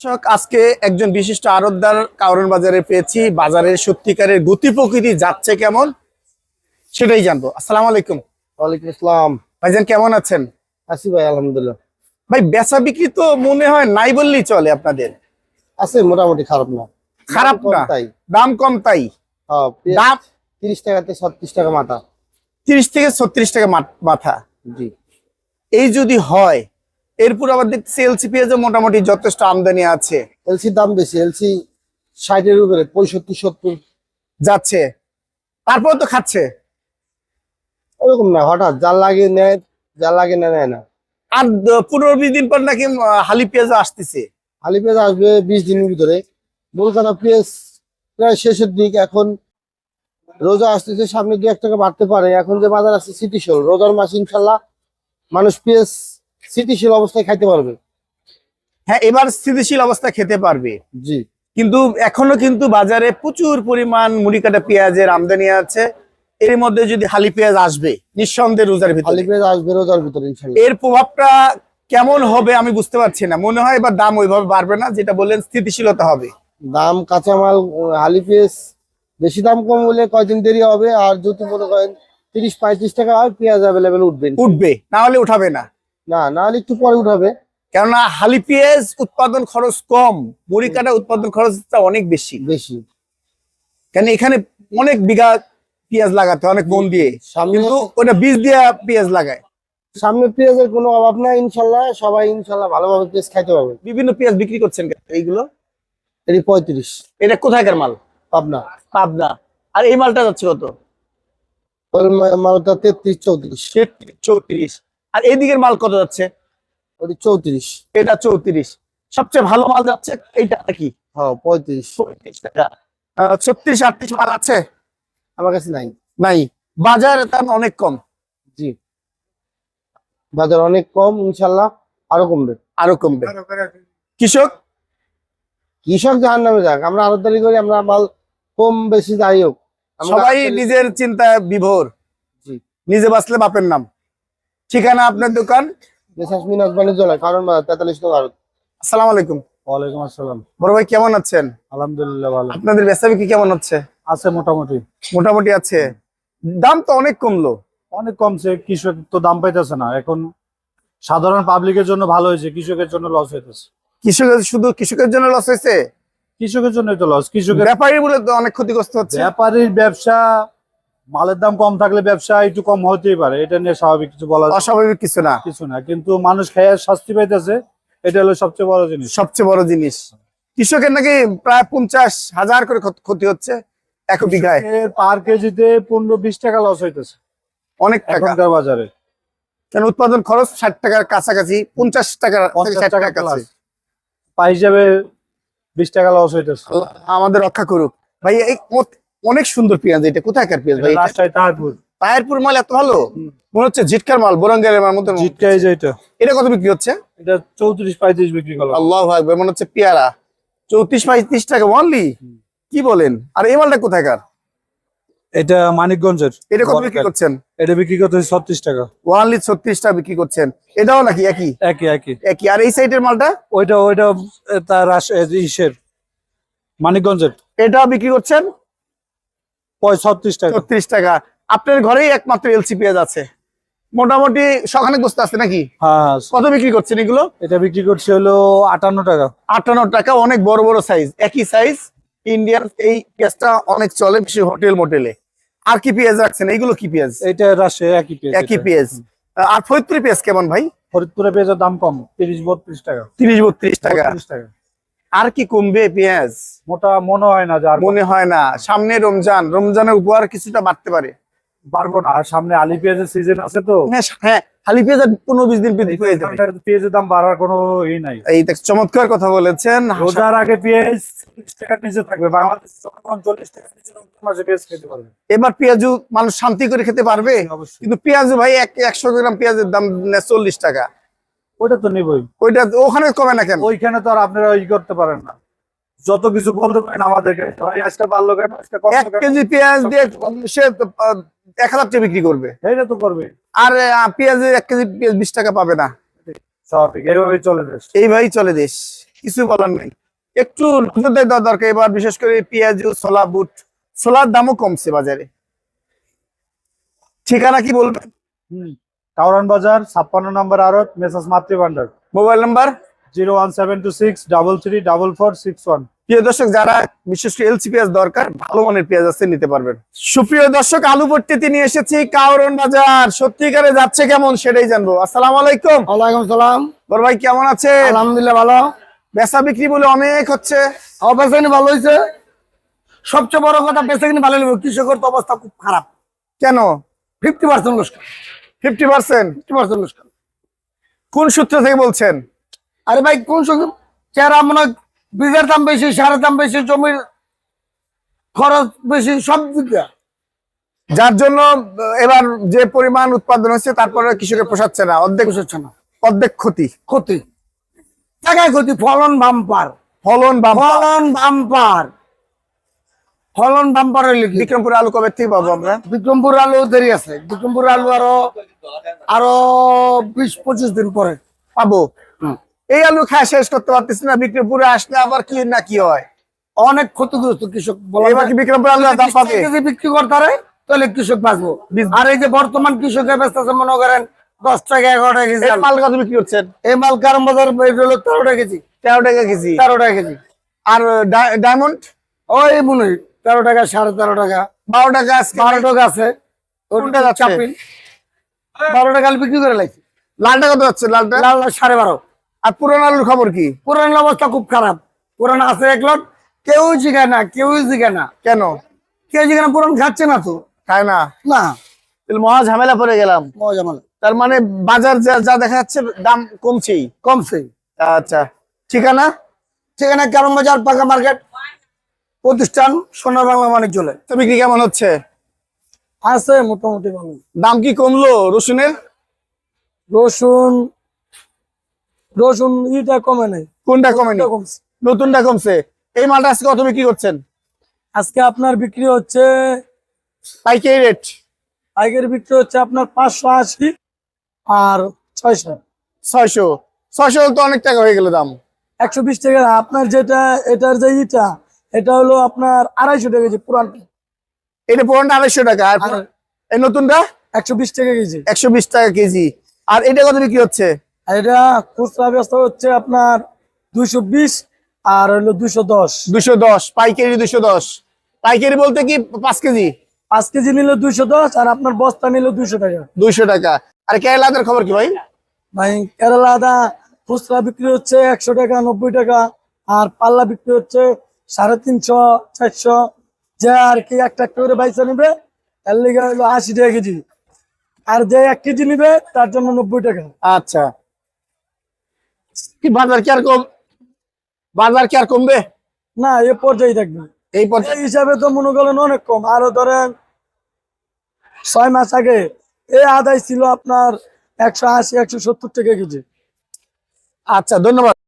দর্শক আজকে একজন বিশিষ্ট আরতদার কারণ বাজারে পেয়েছি। বাজারের সত্যিকারের গতি প্রকৃতি যাচ্ছে কেমন সেটাই জানব। আসসালাম আলাইকুম। ওয়ালাইকুম আসসালাম। ভাইজান কেমন আছেন? আছি ভাই আলহামদুলিল্লাহ। ভাই বেচা বিক্রি তো মনে হয় নাই বললেই চলে আপনাদের। আছে মোটামুটি খারাপ না। খারাপ না। তাই। দাম কম তাই। হ্যাঁ, দাম? তিরিশ টাকাতে ছত্রিশ টাকা মাথা। তিরিশ থেকে ছত্রিশ টাকা মাথা। জি। এই যদি হয় এরপর আবার দেখছি এলসি পেঁয়াজও মোটামুটি যথেষ্ট আমদানি আছে। এলসির দাম বেশি এলসি ষাটের উপরে পঁয়ষট্টি সত্তর। যাচ্ছে। তারপর তো খাচ্ছে। ওরকম না হঠাৎ যার লাগে নেয় যার লাগে না নেয় না। আর পনেরো বিশ দিন পর নাকি হালি পেঁয়াজ আসতেছে। হালি পেঁয়াজ আসবে বিশ দিনের ভিতরে। মূল কথা পেঁয়াজ প্রায় শেষের দিক এখন রোজা আসতেছে সামনে দু এক টাকা বাড়তে পারে। এখন যে বাজার আছে স্থিতিশীল রোজার মাস ইনশাল্লাহ মানুষ পেঁয়াজ স্থিতিশীল অবস্থায় খাইতে পারবে। হ্যাঁ এবার স্থিতিশীল অবস্থা খেতে পারবে। জি। কিন্তু এখনও কিন্তু বাজারে প্রচুর পরিমাণ মুড়ি কাটা পেঁয়াজের আমদানি আছে। এর মধ্যে যদি হালি পেঁয়াজ আসবে নিঃসন্দেহে রোজার ভিতরে। পেঁয়াজ আসবে রোজার ভিতরে এর প্রভাবটা কেমন হবে আমি বুঝতে পারছি না। মনে হয় এবার দাম ওইভাবে বাড়বে না যেটা বললেন স্থিতিশীলতা হবে। দাম কাঁচামাল আহ, আলি পেঁয়াজ বেশি দাম কম হলে কয়দিন দেরি হবে? আর যদি মনে করেন তিরিশ পঁয়ত্রিশ টাকা হয় পেঁয়াজ অ্যাভেলেবেল উঠবে উঠবে না হলে উঠাবে না। না না হলে একটু পরে উঠাবে। কেননা হালি পেঁয়াজ উৎপাদন খরচ কম মুড়ি কাটা উৎপাদন খরচটা অনেক বেশি। বেশি। কেন এখানে অনেক বিঘা পেঁয়াজ লাগাতে অনেক মন দিয়ে। কিন্তু ওটা বীজ দিয়ে পেঁয়াজ লাগায়। সামনে পেঁয়াজের কোনো অভাব নাই ইনশাল্লাহ। সবাই ইনশাল্লাহ ভালোভাবে পেঁয়াজ খাইতে পারবে। বিভিন্ন পেঁয়াজ বিক্রি করছেন এইগুলো? এটি পঁয়ত্রিশ। এটা কোথায়কার মাল? পাবনা। পাবনা। আর এই মালটা যাচ্ছে কত? মালটা তেত্রিশ চৌত্রিশ। তেত্রিশ চৌত্রিশ। আর এইদিকের মাল কত যাচ্ছে? ওটি চৌত্রিশ। এটা চৌত্রিশ। সবচেয়ে ভালো মাল যাচ্ছে এইটা কি? হ্যাঁ পঁয়ত্রিশ। পঁয়ত্রিশ টাকা। ছত্রিশ আটত্রিশ মাল আছে? আমার কাছে নাই। নাই। বাজার দাম অনেক কম। জি। বাজার অনেক কম ইনশাল্লাহ। আরও কমবে। আরও কমবে। কৃষক? কৃষক জাহান নামে যাক। আমরা আরদারি করি আমরা মাল কম বেশি যাই হোক। সবাই নিজের চিন্তায় বিভোর। জি। নিজে বাঁচলে বাপের নাম। ঠিকানা আপনার দোকান? মিনাজ বাণিজ্যালয় কারণ তেতাল্লিশ টাকা আরত আসসালামু আলাইকুম। ওয়ালাইকুম আসসালাম। বড় ভাই কেমন আছেন? আলহামদুলিল্লাহ ভালো। আপনাদের বেচা বিক্রি কেমন হচ্ছে? আছে মোটামুটি। মোটামুটি আছে। দাম তো অনেক কমলো। অনেক কমছে কৃষক তো দাম পাইতেছে না। এখন সাধারণ পাবলিকের জন্য ভালো হয়েছে কৃষকের জন্য লস হইতেছে। কৃষকের শুধু কৃষকের জন্য লস হয়েছে কৃষকের জন্যই তো লস কৃষকের ব্যাপারী বলে তো অনেক ক্ষতিগ্রস্ত হচ্ছে। ব্যাপারীর ব্যবসা মালের দাম কম থাকলে ব্যবসা একটু কম হতেই পারে। এটা নিয়ে স্বাভাবিক কিছু বলা অস্বাভাবিক কিছু না। কিছু না। কিন্তু মানুষ খেয়ে শাস্তি পাইতেছে এটা হলো সবচেয়ে বড় জিনিস। সবচেয়ে বড় জিনিস। কৃষকের নাকি প্রায় পঞ্চাশ হাজার করে ক্ষতি হচ্ছে এক বিঘায়। পার কেজিতে পনেরো বিশ টাকা লস হইতেছে। অনেক টাকা। বাজারে। কেন উৎপাদন খরচ ষাট টাকার কাছাকাছি পঞ্চাশ টাকা থেকে ষাট টাকার কাছে। পা হিসাবে বিশ টাকা লস হইতেছে। আমাদের রক্ষা করুক। ভাই এই অনেক সুন্দর পেঁয়াজ এটা কোথাকার পেঁয়াজ ভাই? এটা? রাজশাহী তাহারপুর। মাল এত ভালো? মনে হচ্ছে জিটকার মাল বরঙ্গের মাল মতো জিটকা এই যে এটা। এটা কত বিক্রি হচ্ছে? এটা চৌত্রিশ পঁয়ত্রিশ বিক্রি করলাম। আল্লাহ ভাই মনে হচ্ছে পেয়ারা। চৌত্রিশ পঁয়ত্রিশ টাকা অনলি কি বলেন? আর এই মালটা কোথাকার এটা মানিকগঞ্জের। এটা কত বিক্রি করছেন? এটা বিক্রি করতে ছত্রিশ টাকা। ওয়ানলি ছত্রিশ টাকা বিক্রি করছেন। এটাও নাকি একই? একই একই। একই। আর এই সাইডের মালটা? ওইটা ওইটা তার ইসের। মানিকগঞ্জের। এটাও বিক্রি করছেন? পঁয় ছত্রিশ টাকা। ছত্রিশ টাকা। আপনার ঘরেই একমাত্র এলসি পেঁয়াজ আছে। মোটামুটি সখানে বসতে আছে নাকি? হ্যাঁ হ্যাঁ কত বিক্রি করছেন এগুলো? এটা বিক্রি করছে হলো আটান্ন টাকা। আটান্ন টাকা অনেক বড় বড় সাইজ একই সাইজ ইন্ডিয়ান এই পেঁয়াজটা অনেক চলে বেশি হোটেল মোটেলে। আর কি পেঁয়াজ রাখছেন? এইগুলো কি পেঁয়াজ? এটা রাজশাহী একই পেঁয়াজ একই। পেঁয়াজ। আর ফরিদপুরি পেঁয়াজ কেমন ভাই? ফরিদপুরে পেঁয়াজের দাম কম তিরিশ বত্রিশ টাকা। তিরিশ বত্রিশ টাকা। 32 টাকা। আর কি কমবে পেঁয়াজ? মোটা মনে হয় না যার মনে হয় না। সামনে রমজান রমজানের উপহার কিছুটা বাড়তে পারে। পারব না। আর সামনে আলি পেঁয়াজের সিজন আছে তো। হ্যাঁ হ্যাঁ পনেরো বিশ দিন পেঁয়াজের দাম বাড়ার কোনো ই নাই। এই দেখ চমৎকার কথা বলেছেন। রোজার আগে পেঁয়াজ চল্লিশ টাকার নিচে থাকবে। বাংলাদেশ চল্লিশ টাকার নিচে মাসে পেঁয়াজ খেতে পারবে। এবার পেঁয়াজু মানুষ শান্তি করে খেতে পারবে। কিন্তু পেঁয়াজু ভাই এক একশো গ্রাম পেঁয়াজের দাম চল্লিশ টাকা। ওইটা তো নিবই। ওইটা ওখানে কমে না কেন? ওইখানে তো আর আপনারা ই করতে পারেন না। যত কিছু বলতে পারেন আমাদেরকে। আজকে বাড়লো কেন? এক কেজি পেঁয়াজ দিয়ে সে এক হাজার টাকা বিক্রি করবে। এইটা তো করবে। আর পেঁয়াজের এক কেজি পেঁয়াজ বিশ টাকা পাবে না। স্বাভাবিক এইভাবেই চলে যাচ্ছে এইভাবেই চলে দেশ। কিছু বলার নাই। একটু নজর দেওয়া দরকার। এবার বিশেষ করে পেঁয়াজ ছোলা বুট। ছোলার দামও কমছে বাজারে। ঠিকানা কি বলবেন? কাউরান বাজার ছাপ্পান্ন নম্বর আড়ত Messrs Matri Bhandar mobile number? Zero one seven two six double three double four six one. প্রিয় দর্শক যারা বিশেষ করে এলসি পেঁয়াজ দরকার ভালো মানের পেঁয়াজ আছে নিতে পারবেন। সুপ্রিয় দর্শক আলু ভর্তিতে নিয়ে এসেছি কাউরন বাজার। সত্যিকারে যাচ্ছে কেমন সেটাই জানব। আসসালামু আলাইকুম। ওয়ালাইকুম সালাম। বড় ভাই কেমন আছে আলহামদুলিল্লাহ ভালো। বেচা বিক্রি বলে অনেক হচ্ছে। বেচাকিনি ভালো হয়েছে সবচেয়ে বড় কথা বেচাকিনি ভালো লাগবে কৃষকের তো অবস্থা খুব খারাপ। কেন? ফিফটি পার্সেন্ট লোকসান। ফিফটি পার্সেন্ট ফিফটি পার্সেন্ট লোকসান কোন সূত্র থেকে বলছেন? আরে ভাই কোন সঙ্গে চেহারা মনে হয় বীজের দাম বেশি সারের দাম বেশি জমির খরচ বেশি সব দিক যার জন্য এবার যে পরিমাণ উৎপাদন হচ্ছে তারপরে কৃষকের পোষাচ্ছে না অর্ধেক পোষাচ্ছে না। অর্ধেক ক্ষতি। ক্ষতি। টাকায় ক্ষতি ফলন বাম্পার। ফলন বা ফলন বাম্পার। ফলন বাম্পার বিক্রমপুর আলু কবে থেকে পাবো আমরা? বিক্রমপুর আলু দেরি আছে। বিক্রমপুর আলু আরও আরও বিশ পঁচিশ দিন পরে পাবো। এই আলু খায় শেষ করতে পারতেছি না বিক্রমপুরে আসলে আবার কি না কি হয়? অনেক ক্ষতিগ্রস্ত কৃষক বলা এবার কি বিক্রমপুর আলু দাম পাবে? বিক্রি করতে তাহলে কৃষক বাঁচবো। আর এই যে বর্তমান কৃষকের ব্যস্ত আছে মনে করেন দশ টাকা এগারো টাকা কেজি মাল কত বিক্রি করছেন? এই মাল কারণ বাজার হলো তেরো টাকা কেজি। তেরো টাকা কেজি। তেরো টাকা কেজি। আর ডায়মন্ড? ওই মনে হয় তেরো টাকা সাড়ে তেরো টাকা। বারো টাকা বারো টাকা আছে। চাপিল। বারো টাকা আলু বিক্রি করে লাগছে লালটা কত যাচ্ছে? লালটা? লাল লাল সাড়ে বারো। আর পুরান আলুর খবর কি? পুরান অবস্থা খুব খারাপ। পুরান আছে এক লট কেউ জিগায় না কেউ জিগায় না। কেন? কেউ জিগায় না পুরান খাচ্ছে না তো। খায় না? না। মহা ঝামেলা পড়ে গেলাম। মজা মাল তার মানে বাজার যা যা দেখা যাচ্ছে দাম কমছেই। কমছে আচ্ছা। ঠিকানা? ঠিকানা কারণ বাজার পাকা মার্কেট। প্রতিষ্ঠান সোনার বাংলা বাণিজ্যলে তো বিক্রি কেমন হচ্ছে? আছে মোটামুটি ভালো। দাম কি কমলো রসুনের? রসুন রসুন ইটা কমে নাই। কোনটা কমেনি কমছে? নতুনটা কমছে। এই মালটা আজকে কত বিক্রি করছেন? আজকে আপনার বিক্রি হচ্ছে পাইকারি রেট? পাইকারি বিক্রি হচ্ছে আপনার পাঁচশো আশি আর ছয়শো। ছয়শো। ছয়শো তো অনেক টাকা হয়ে গেল দাম। একশো বিশ টাকা। আপনার যেটা এটার যে ইটা এটা হলো আপনার আড়াইশো টাকা কেজি পুরান এটা পুরোটা আড়াইশো টাকা। আর এই নতুনটা? একশো বিশ টাকা কেজি। একশো বিশ টাকা কেজি। আর এটা কত বিক্রি হচ্ছে? আর এটা খুচরা ব্যবস্থা হচ্ছে আপনার দুইশো বিশ আর হলো দুইশো দশ। দুশো দশ পাইকারি দুশো দশ। পাইকারি বলতে কি পাঁচ কেজি? পাঁচ কেজি নিলে দুইশো দশ আর আপনার বস্তা নিলে দুইশো টাকা। দুইশো টাকা। আর কেরালাদের খবর কি ভাই? ভাই কেরালা আদা খুচরা বিক্রি হচ্ছে একশো টাকা নব্বই টাকা আর পাল্লা বিক্রি হচ্ছে সাড়ে তিনশো চারশো যে আর কি একটা করে বাইসা নিবে তার লিগে হলো আশি টাকা কেজি। আর যে এক কেজি নিবে তার জন্য নব্বই টাকা। আচ্ছা। কি বাজার কি আর কম বাজার কি আর কমবে? না এ পর্যায়ে থাকবে। এই পর্যায়ে হিসাবে তো মনে করেন অনেক কম। আরও ধরেন ছয় মাস আগে এই আদায় ছিল আপনার একশো আশি একশো সত্তর টাকা কেজি। আচ্ছা ধন্যবাদ।